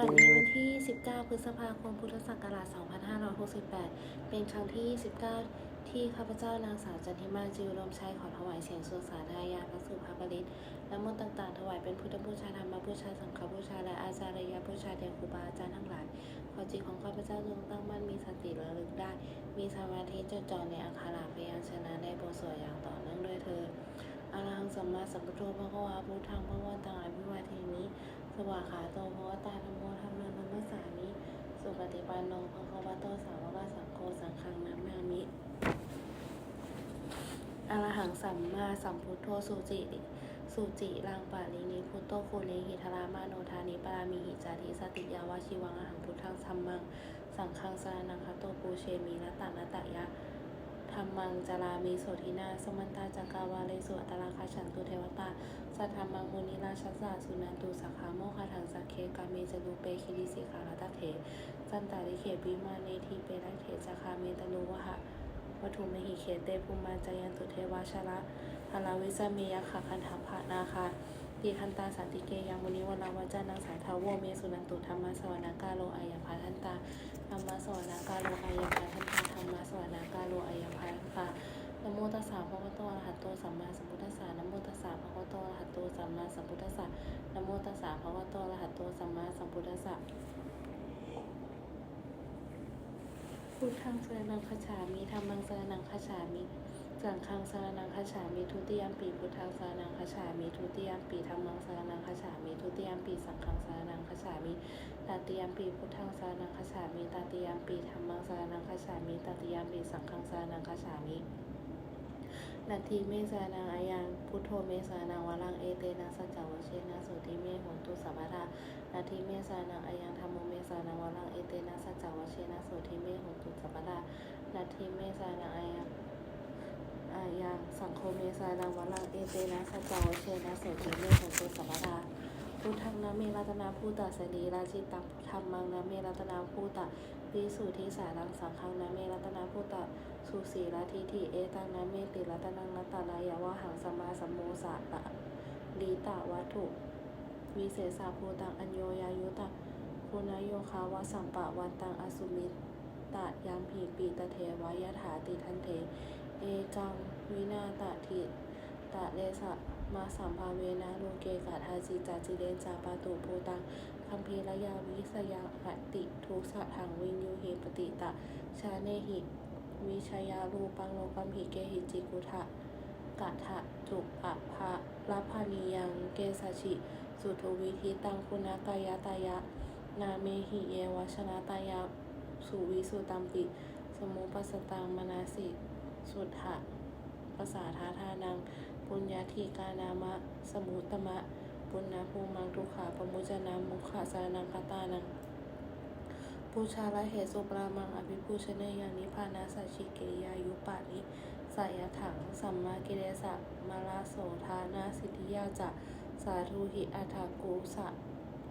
บัดนี้วันที่ 19 พฤษภาคม พุทธศักราช 2568 เป็นครั้งที่29ที่ข้าพเจ้านางสาวจันทิมาจิวรมชัยขอถวายเสียงสุสาธายาพระสุภาพริตและมนต์ต่างๆ ถวายเป็นพุทธบูชาธรรมบูชาสังฆบูชา และอาจารยบูชาแด่ครูบาอาจารย์ทั้งหลาย ขอจิตของข้าพเจ้าจงตั้งมั่นมีสติระลึกได้ มีสมาธิจดจ่อในอักขระพยัญชนะในบทสวดอย่างต่อเนื่องด้วยเธออรหังสัมมาสัมพุทโธพระวาพุทธังพระวันตังอภิวาเทมิ สวากขาโตภควตาธรรมโมธรรมันัมสสามิ สุปฏิปันโนภควโตสาวกสังโฆสังฆังนัมมามิอรหังสัมมาสัมพุทโธสุจิสุจิรังปาลินิพุทโตโคเนหิทรามาโนทานิปรามิหิจาธิสติยาวาชิวังอหังพุทธังสัมมัง สังฆังสานังคโตปูเชมีนัตตานัตตยะ ธรรมังจารามีโสทินาสมันตาจักาวาเลสุอัตราคาฉันตุเทวตาสัทธามังมุนิราชสาสุนันตุสักขาโมคาทังสักเคกาเมจลูเปคิริสิขาลตเถสันตาริเขปิมาเนทีเปรักเถจาคาเมตนุวะหะวัตุมหิเขเตภูมาจายันตุเทวาชละพลาวิสเมยคะคันธภะนาคาตีคันตาสันติเกยังมุนิวลาวจานังสายทาวโวเมสุนันตุธรรมะสวรรกาโลอายัพาทันตาธรรมะสวรรกาโลอายัพาทันตาธรรมะส ตัสสะภะคะวะโตอะระหะโตสัมมาสัมพุทธัสสะนะโมตัสสะภะคะวะโตอะระหะโตสัมมาสัมพุทธัสสะนะโมตัสสะภะคะวะโตอะระหะโตสัมมาสัมพุทธัสสะพุทธังสรณังคัจฉามิธัมมังสรณังคัจฉามิสังฆังสรณังคัจฉามิทุติยมปีพุทธังสรณังคัจฉามิทุติยมปีธัมมังสรณังคัจฉามิทุติยมปีสังฆังสรณังคัจฉามิตติยมปีพุทธังสรณังคัจฉามิตติยมปีธัมมังสรณังคัจฉามิตติยมปีสังฆังสรณังคัจฉามิ นาทีเมสานังอายังพุทโธเมสานังวรังเอเตนะสัจจวเชนะสุติเมหงตุสัมปทานาทีเมสานังอายังธรรมโมเมสานังวรังเอเตนะสัจจวเชนะสุติเมหงตุสัมปทานาทีเมสานังอายังอายังสังโฆเมสานังวรังเอเตนะสัจจวเชนะสุติเมหงตุสัมปทา พุทธังนะเมรัตนาภูตะสรีราชิตังธรรมังนะเมรัตนาภูตะวิสุทธิสารังสังฆังนะเมรัตนาภูตะสุสีลาทิทิเอตังนะเมติรัตนังนัตตาลายาวะหังสมาสัมโมสาตะลีตะวัตถุวิเศษสาภูตังอัญโยยายุตะคุณโยคาวะสัมปะวันตังอสุมิตตะยามผีปีตะเทวายถาติทันเท เอกังวินาตะทิตะเลสะ มาสัมภาเวนะโลเกกาทาจิจาจิเดนจาปาตุภูตังคัมภีรยาวิสยาปติทุสะถังวินยูหิปติตะ ชาเนหิ วิชยารูปังโลกัมหิเกหิจิกุทะกะทะจุปะภะรัพานียังเกสชิ สุทวิธิตังคุณากายตายะ นาเมหิเยวชนะตายะ สุวิสุตัมปิ สมุปสสตังมนาสิ สุทธะภาษาทาทานัง ปุญญาธิกานามะ สมุตมะ ปุณณภูมังทุขาปมุจนามุขะสานังคตานังปูชาละเหตุสุปรามังอภิปูชเนยานิพานาสัจฉิกิริยายุปานิสายถัง สัมมากิเลสะมาลาโสทานาสิทธิยาจะสาธุหิอัฏฐกุสะ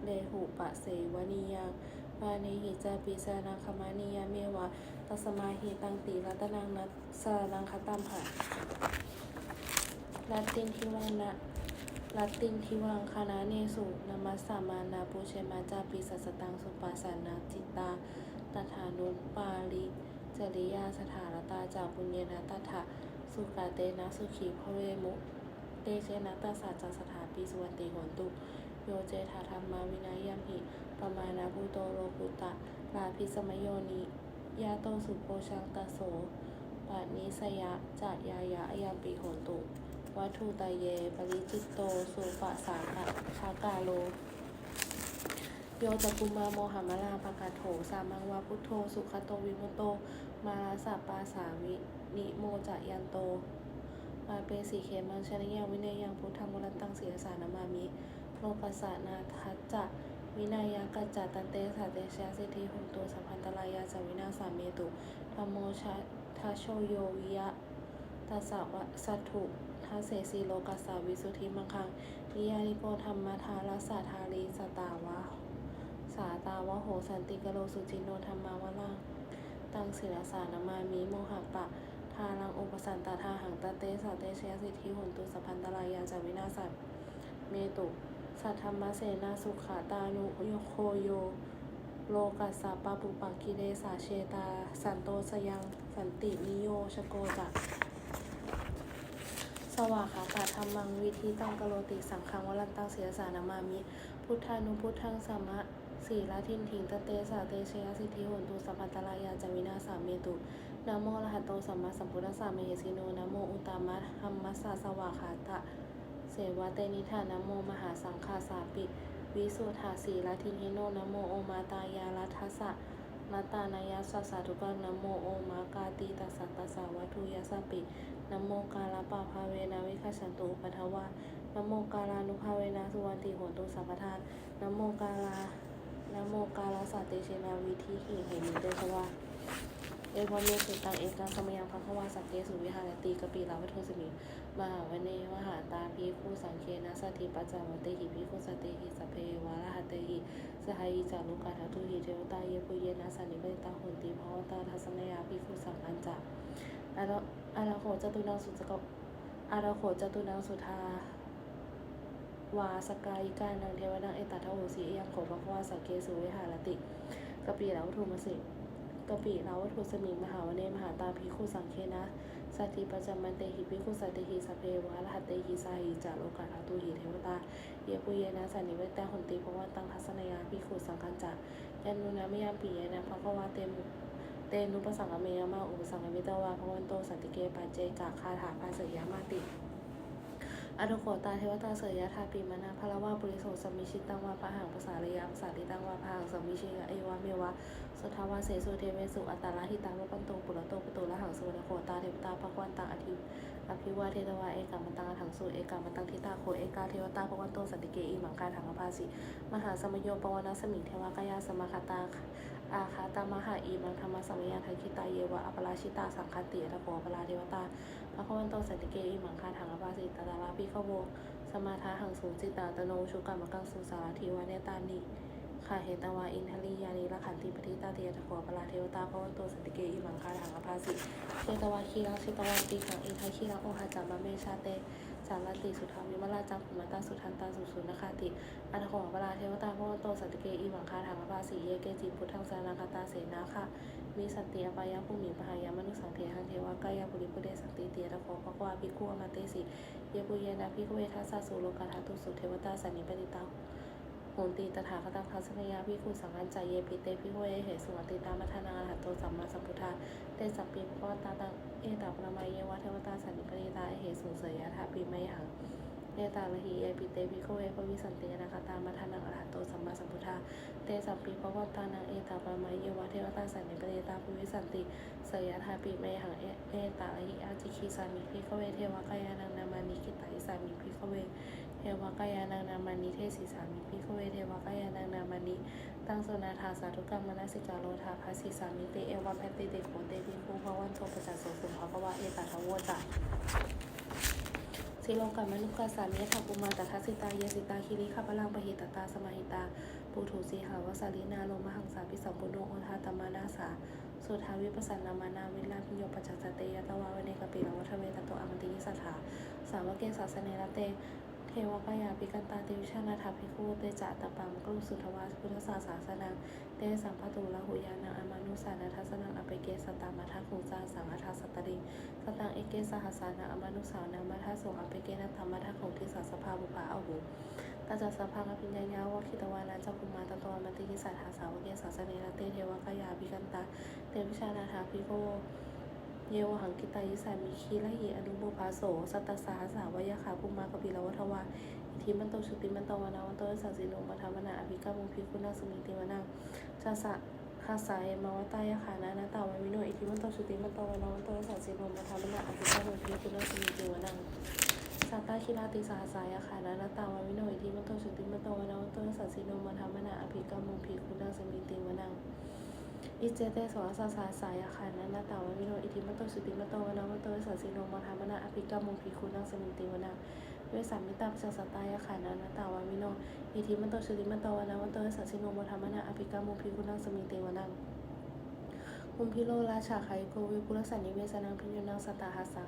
เลหุปะเสวนิยังวานิหิจาปิสานังคมานิยาเมวะตัสมาหิตังติรัตนังนัสสานังคตัมหะ ลัตินทิวังนะลัตินทิวังคานาเนสุนามัสสามานาปุเชมาจาปิสัสตังสุปาสานาจิตตาตถานุปาลิจริยาสถารตาจากบุญเยนะตถาสุกาเตนะสุขีพระเวมุเตเชนะตาสาจสถาปีสุวันติโหนตุโยเจธาธรรมาวินัยยมหิปมานาภูโตโลกุตตะลาภิสมโยนิยาโตสุโพชังตโสปานิสยะจะยายะอายามปีโหนตุ วัตถุตาเย ปริจิตโต สุปะสาคะชากาโล โยจะกุมาโมหมลาปะกาโถ สามังวาพุทโธ สุขโตวิมุตโต มาลาสัปปาสาวินิโมจะยันโตมาเปสีเขมังชนิยังวินัยยังพุทธังวรันตังเสียสานามามิโลปัสสะนาทัจจะวินัยกัจจตันเตสาเตชะสิทธิหุนตุสัมพันตลายาจวินาสาเมตุธรรมโมชะทัชโชโยวิยะ ตัสสะวะสัตถุทัสเสสีโลกัสสาวิสุทธิมังคังนิยานิโกธรรมทารัสสะทารีสตาวะสาตาวะโหสันติกโลสุจินโนธรรมาวะลังตังศิลสานามามิโมหะปะ ทารังอุปสันตาทาหังตะเตสาเตชยสิทธิหุนตุสพพันตรายาจาวินาสัตเมตุสัทธรรมเสนาสุขาตานุโยโคโย โลกัสสะปะปุปักกิเลสาเชตา สันโตสยัง สันตินิโยชโกจะ สวากขาตาธรรมังวิธีตังกโลติสังฆังวรันตังเสียสานามามิ พุทธานุพุทธังสัมมะสีละทินถิงตะเตสาเตชยสิทธิโหนตุสัพพันตรายาจวินาสาเมตุนะโมระหะโตสัมมาสัมพุทธัสสะเมเหสิโนนะโมอุตตามะธัมมัสสะสวากขาตะ เสวะเตนิธานะโมมหาสังฆาสาปิ วิสุทธาสีละทินหิโนนะโมโอมาตายาลัทธสะ นัตานายาสัสสะทุกังนโมโอมากาตีตัสสตัสาวัตุยาสปินโมกาลปะภาเวนาวิคัสันตุปัทวานโมกาลานุภาเวนะสุวันติโหตุสัพพทานนโมกาลานโมกาลาสัตติเชนาวิธีหิเหนิเตชวา เอวเมสุตังเอกังสมยังพังควาสักเกสุวิหารติกปิลาวัตถุสมิมหาวเนมหาตาพีคูสังเคนะสัตถิปัจจาวันเตหิพีคูสตเตหิสเพวาระหะเตหิสหายิจารุกาทัตุหิเทวตาเยปุเยนะสันนิเวตาหุนติภาวตาทัสนยาพีคูสังอันจะอารอารโขจตุนังสุจกอาระโขจตุนังสุทาวาสกายิกานังเทวนังเอตัทโหสีเอียงโขภควาสังเกสุวิหารติกปีลาวัตถุมสิ กปีลาวัตถุสมิงมหาวเนมหาตาพีคูสังเคนะสัตถิปัจจมันเตหิภิกขุสัตถิสเพวะรหัตเตหิสาหิจาโลกาทาตุหิเทวตาเยปุเยนะสันนิเวตแต่หนติภวันตังทัศนยาภิกขุสังคัญจะยันนุนะมิยามปีเยนะภะคะวะเตมเตนุปสังกเมยมาอุปสังกมิตวาภวันโตสันติเกปัจเจกะคาถาภาเสยามาติ อนุโขตาเทวตาเสยยะทาปีมานาพละวาปุริโสสมิชิตังวาปะหังภาษาระยะภาษาลิตังวาปะหังสมิชิกะเอวะเมวะสุทาวาเสสุเทเวสุอัตตาลาหิตังวปันโตปุระโตปุโตละหังสุวรรณโขตาเทวตาภควันตังอธิอภิวาเทตวาเอกามันตังอถังสุเอกามันตังทิตาโคเอกาเทวตาภควันโตสันติเกอิมังกาถังอภาสิมหาสมโยปวนาสมิงเทวากายาสมคตา อาคาตามหาอีมังธรรมสัมยาทัยคิตาเยวะอปราชิตาสังคันติตะโขปราเทวตาภควันโตสันติเกอิมังคาถังอภาสิตตาลาภิขโวสมาทาหังสูจิตตาตโนชุกรรมกังสุสารทีวาเนตานิขาเหตวาอินทลียานิละขันติปฏิตาเตียตะขวปราเทวตาพระวันโตสันติเกอิมังคาถังอภาสิเชตวาคีรังชิตวันติขังอินทคีรังโอหาจามะเมชาเต จารัติสุธรรมิมลาจังภูมิตาสุทันตาสุสุนคาติอันขวปราเทวตาพวันโตสันติเกอีหวังคาถังอภาสีเยเกจิพุทธังสารังคตาเสนาค่ะมีสันติอปายะภูมิปหายามนุสังเทหังเทวากายาปุริพุเดสันติเตียตะขวปะควาภิกุอมาเตสิเยปุเยนะพิกเวทัสสะสุโลกาทัตุสุเทวตาสันนิปติตา โหนตีตถาคตังทัศนยาพิคุสังกัญจายเยปิเตพิกเวเหสุวติตามัทนาหัตโตสัมมาสัมพุทธาเตสัพปีปวตาตังเอตาปรมัยเยวะเทวตาสันนิปติตาเหสุเสยยะทาปีไมหังเนตาลหีเยปิเตพิกเวปวิสันตินาคตามัทนาหัตโตสัมมาสัมพุทธาเตสัพปีปะวตานังเอตาปรมัยเยวะเทวตาสันนิปติตาปวิสันติเสยยะทาปีไมหังเอตาลหีอาจิคีสามิพิกเวเทวกายานังนามานิกิตาอิสามิพิกเว วกายานังนามานิเทศิสามิพิกเวเทวกายานังนามานิตั้งโซนาทาสาธุกรรมนาสิกาโลทาภาสิสามิเตเอวะแพตติเตโคเตพิภูภวันโทปจัสโสสุภาวะเอตาทวตาสิโลกามนุกาสามิยทัปุมาตทัสสิตาเยสิตาคิริขปะลังปะหิตตาสมาหิตาปุถุสีหาวสาลีนาโลมหังสาพิสัมปุโนโอทาตมานาสาสุทาวิปัสสนามานาวิลาพิโยปัจจสเตยตวาวเนกปิลวัฏเวตโตอมันติยิสัทธาสาวเกศาสเนรเต เทวกายาปิกันตาเตวิชานาถาภิกขุเตจะตปังกลุสุทวาพุทธศาสาสนังเตสัมปตุลาหุยานังอมานุสานาทัสนังอเปเกสตามาทัคุจาสังอัทัสตริงสตังเอเกสหัสสานังอมานุสานังมาทัสโสอเปเกนัธรรมทัคงทิสาสภาบุปาอาหูตาจัสสะพังอภิญญายาวะคิตวานันจักุมาตตวมันติกิสัทธาสาวเกศาสเนรเตเทวกายาปิกันตาเตวิชานาถาภิกขุ เยวหังกิตายิสามิคีละหิอนุโมภาโส สัตตสาสาวยาขาภูมากปิลวัทวาอิทิมันโตชุติมันโตวนาวันโตสัสสิโนมัทวนาอภิกามุพิคุณาสมิติวนาจัสสะคาสายมาวตายาขานานาตาวมิโนอิทิมันโตชุติมันโตวนาวันโตสัสสิโนมัทวนาอภิกามุพิคุณาสมิติวนาสัตตาคิราติสาสายาขานานาตาวมิโนอิทิมันโตชุติมันโตวนาวันโตสัสสิโนมัทวนาอภิกามุพิคุณาสมิติวนา อิเจเตสวาสาสาสายาคานานาตาวามิโนอิทิมโตสุติมโตวนามัตโตสัสิโนมัทามนาอภิกามุภิคุนังสมิติวนาเวสามิตาปัสสตายาคานันาตาวามิโนอิทิมโตสุติมโตวนามัตโตสัสิโนมัทามนาอภิกามุภิคุนังสมิติวนาคุมพิโลราชาไคโกวิปุรสันนิเวสนังพิญญนังสตาหัสสะ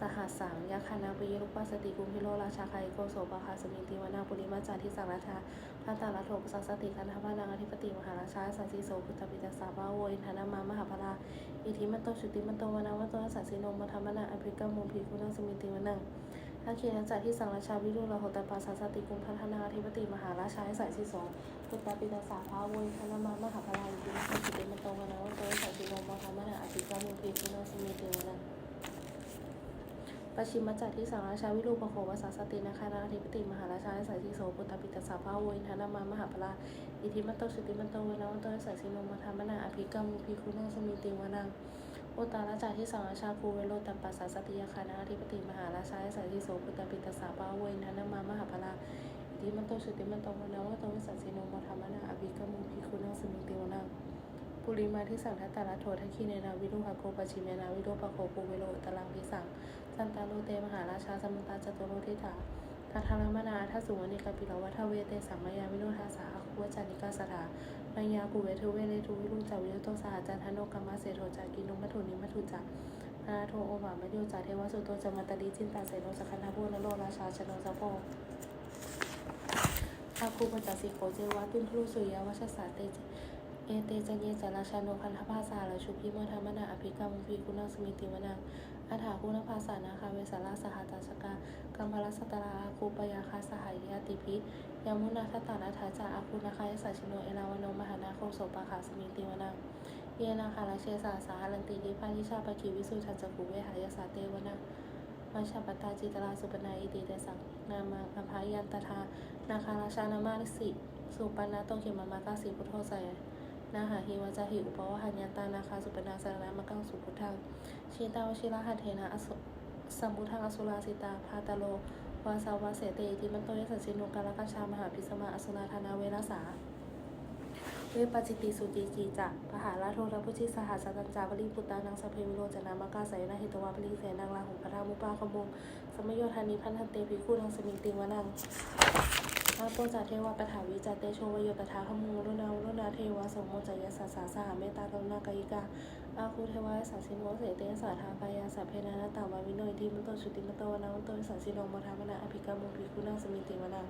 สหัสสังยคานาปิยรุปัสติกุมพิโรราชาคายโกโสปะคาสมิติวนาปุริมาจาทิสังราชาพระตาลโทปสัสสติกันทพานังอธิปติมหาราชาสันติโสพุทธปิตสสาภาโวอินทนามามหาพลาอิทิมันโตชุติมันโตวนาวันโตสัสสิโนมธรรมนาอภิกรรมุมพีคุณังสมิติวนังทักขีนันจัที่สังราชาวิรุฬโหตปัสสัสสติกุมพัฒนาอธิปติมหาราชาสันติโสพุทธปิตสสาภาโวอินทนามามหาพลาอิทิมันโตชุติมันโตวนาวันโตสัสสิโนมธรรมนาอภิกรรมุมพีคุณังสมิติวนัง ปชิมจัตที่สังราชาวิรูปโขวสัสสตินาคานาธิปติมหาราชาสายสีโสปุตตปิตสาภาโวินทนามามหาพลาอิทิมันโตสุติมันโตเวนะวันโตสายสิโนมาธรรมนาอภิกรรมมุพีคุณังสมิติวานังโอตาราจาที่สังราชาภูเวโรตัมปัสสสติยาคานาธิปติมหาราชาสายสีโสปุตตปิตสาภาโวินทนามามหาพลาอิทิมันโตสุติมันโตเวนะวันโตส ปุริมาที่สังทัตตาลโททัคีเนนาวิรุหะโกปชิเมนาวิโรปโคปูเวโรตลังพิสังสันตาโลเตมหาราชาสมุตตาจตุโรทิถาทัทารมนาทัสุวนิกาปิลวัฏเวเตสัมมายาวิโนทาสาคุวจานิกาสถาปัญญากุเวทุเวเลทุวิรุจาวิโยโตสหจันทโนกรรมเสโทจากินุมัทุนิมัทุจักนาโทโอวามะโยจาเทวสุโตจมัตตลิจินตาเสโนสคันาโบนโลราชาชโนสะโพอาคูปัญจสิโขเจวะตุนทุลุสุยาวัชสาเต เอเตจันเยจาราชาโนพันธภาษาและชุพิเมธรรมนาอภิกรรมพีกุณังสมิติวนังอาถาคุณภาษานาคาเวสาราสหัตาชกากัมพลสตราอาคูปยาคาสหายาติพิยามุนาคตานาถาจาอาคูนาคายสัชิโนเอลาวโนมหานาโคโสปาขาสมิติวนังเยนาคาราเชสาสาหลันติยิพานิชาปกิวิสุทันจกุเวหายาสาเตวนังมาชาปตาจิตราสุปนาอิติเตสังนามังอภายันตทานาคาราชานามานิสิสุปนาโตเขมามากาสีพุทโธไส นาหาหิวาจาหิอุปวหัญญาตานาคาสุปนาสารนามกังสุพุทังชีตาวชิระหัเทนะอสุสัมพุทังอสุราสิตาพาตาโลวาสาวาเสเตอิทิมันโตยสัสสินุกาลกัชชามหาพิสมาอสุราธานาเวรสาเวปจิติสุจีจีจะปหาราโทรพุชิสหัสตัญจาปริปุตตานังสเพวิโรจนามกาไสนาหิตวาปริเสนังลาหุปทามุปาขมุงสมโยธานิพันธันเตภิกขุนังสมิงติงวนังาโปจาเทวปถาวิจาเตโชวโยตถาขมุงรุณารุณาเทวสมโมจยสัสสาสหเมตตากรุณากายิกาอาคูเทวาสัสิโมเสเตสาทากายาสัพเพนานาตาวาวิโนอิทิมตโตชุติมโตวนาวันโตสัสิโนมทามนาอภิกรรมุภิกขุนังสมิติวนัง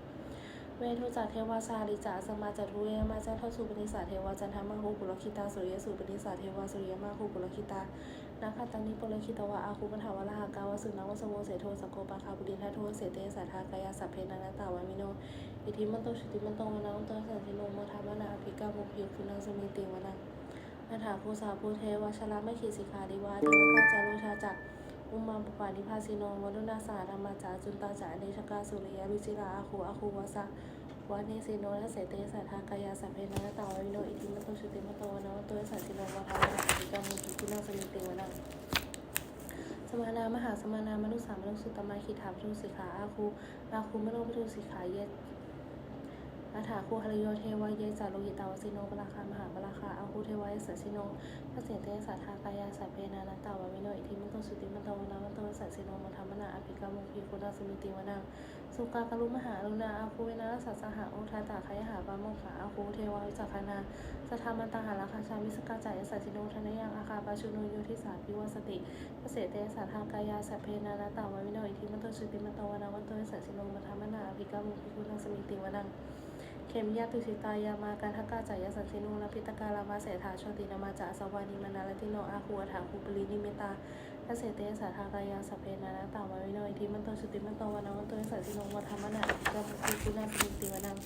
เวทุจักเทวาสาริจาสมาจัตุเวมาจัทสุปนิสาเทวาจันทมาหูปุรคิตาสุริยสุปนิสาเทวาสุริยมาหูปุรคิตา นาคาตังนิปุรคิตวะอาคูปทาวะละหากาวสุนาวสโวเสโทสโกปาคาบุรินทโทเสเตสาทากายาสัพเพนานาตาวามิโน อิทิมันโตชุติมันโตวนาวันโตสันติโนโมทามนาอภิกามุภิคุนังสมิติวนังอัฏฐาภูสาภูเทวชลาไม่ขีสิกขาดิวาเทวตาจารุชาจักอุมาปปานิพาสิโนวรุณาสาธรรมาจาจุนตาจาเนชกาสุริยรุจิราอาคูอาคูวาสะวัดเนสิโนและเสเตสัทธากายาสัพเพนะตาวาวิโน อิทิมโตชุติมโตวนะวันโตยสันติโนวะทานาอิกามุขิกุนังสมิติวนังสมามหาสมานามนุสามนุสุตมาคิถาพทุสิกขาอาคูอาคูมโนพทุสิกขาเย อาถาคูหริโยเทวะเยจาโลหิตาวสิโนปราคามหาปราคาอาคูเทวะเยสสิโนพระเสเตสัทธากายาสัพเพนะนัตตาวาวิโนอิทิมโตสุติมตวนะวันตยสันติโนมธรรมนาอภิกามุขิกุนังสมิติวนังสุกากรุมหารุณาอาคูเวนะสัสหาโอทาตาคายหาบาโมขาอาคูเทวาวิจักขานาสทามันตาหาราคาชามิสกาจายสัจจิโนทนยังอาคาปาชุโนโยทิสาพิวสติเกษเตสาทากายาสัพเพนานาตาวาวิโนอิทิมันโตสุติมันตวนาวันโตสัจจิโนมัทามนาอภิกามุขิคุณังสมิติวนัง เขมยาตุสิตายามาการทักกาจายสันสินุลพิตกาลามาเสถาชตินามาจาสวานิมานาลติโนอาคูอัฐาคูปลีนิเมตาพระเสเตสาทากายาสเพนานาตาวาวิโนอิทิมันโตสุติมันโตวานาวันโตสัจจิโนวัฏมนาอิกามุขิกุณาสมิติวนัง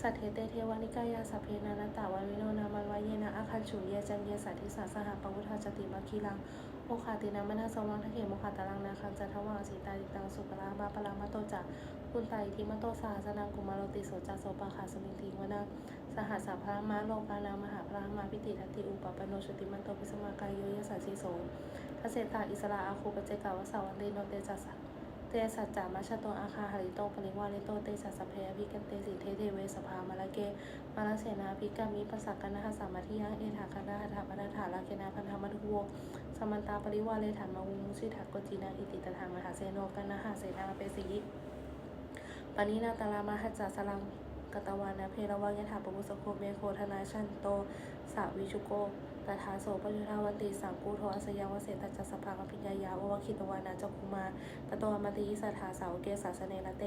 สัทเทเตเทวานิกายาสเพนานาตาวาวิโนนามันวายเยนะอาคันฉุเยจังเยสัทธิสาสหปวุทาจติมาคีลัง โอคาตินามนาสวังทะเขมโมคาตาลังนาคันจันทวังสีตาดิตังสุปราบาปรามาโตจักคุณไตทิมโตสาสนังกุมารติโสจาโสปาคาสมิติวนังสหัสสะพระมาโลกานามหาพระมาพิติทัติอุปปโนชติมันโตปิสมากายโยยสัสสิโสทเสตาอิสระอาคูปเจกาวสาวันเตโนเตจัสเตสัจจามาชโตอาคาหริโตปริวาริโตเตสัสสะเพอภิกันเตสิเทเทเวสภามาลเก มาลเสนาภิกามิปัสสะกันนะหสามาธิยังเอถาคณะหถาปนาถาลาเกนาพันธมัทุโวสมันตาปริวาเลฐานมาวุมุสิถักกจีนาอิติตทางมหาเสโนกันนะหาเสนาเปสิยิปานินาตาลามาหัจจาสลังกตวานะเพรวังยถาปมุสโคเมโคธนาชันโตสาวิชุโกตถาโสปยุทธาวันติสังกูโทอาสยังวเสตัจจสภาคพิญญายาววคิตวานาจคุมาตโตอมติอิสถาสาวเกสาสเนละเต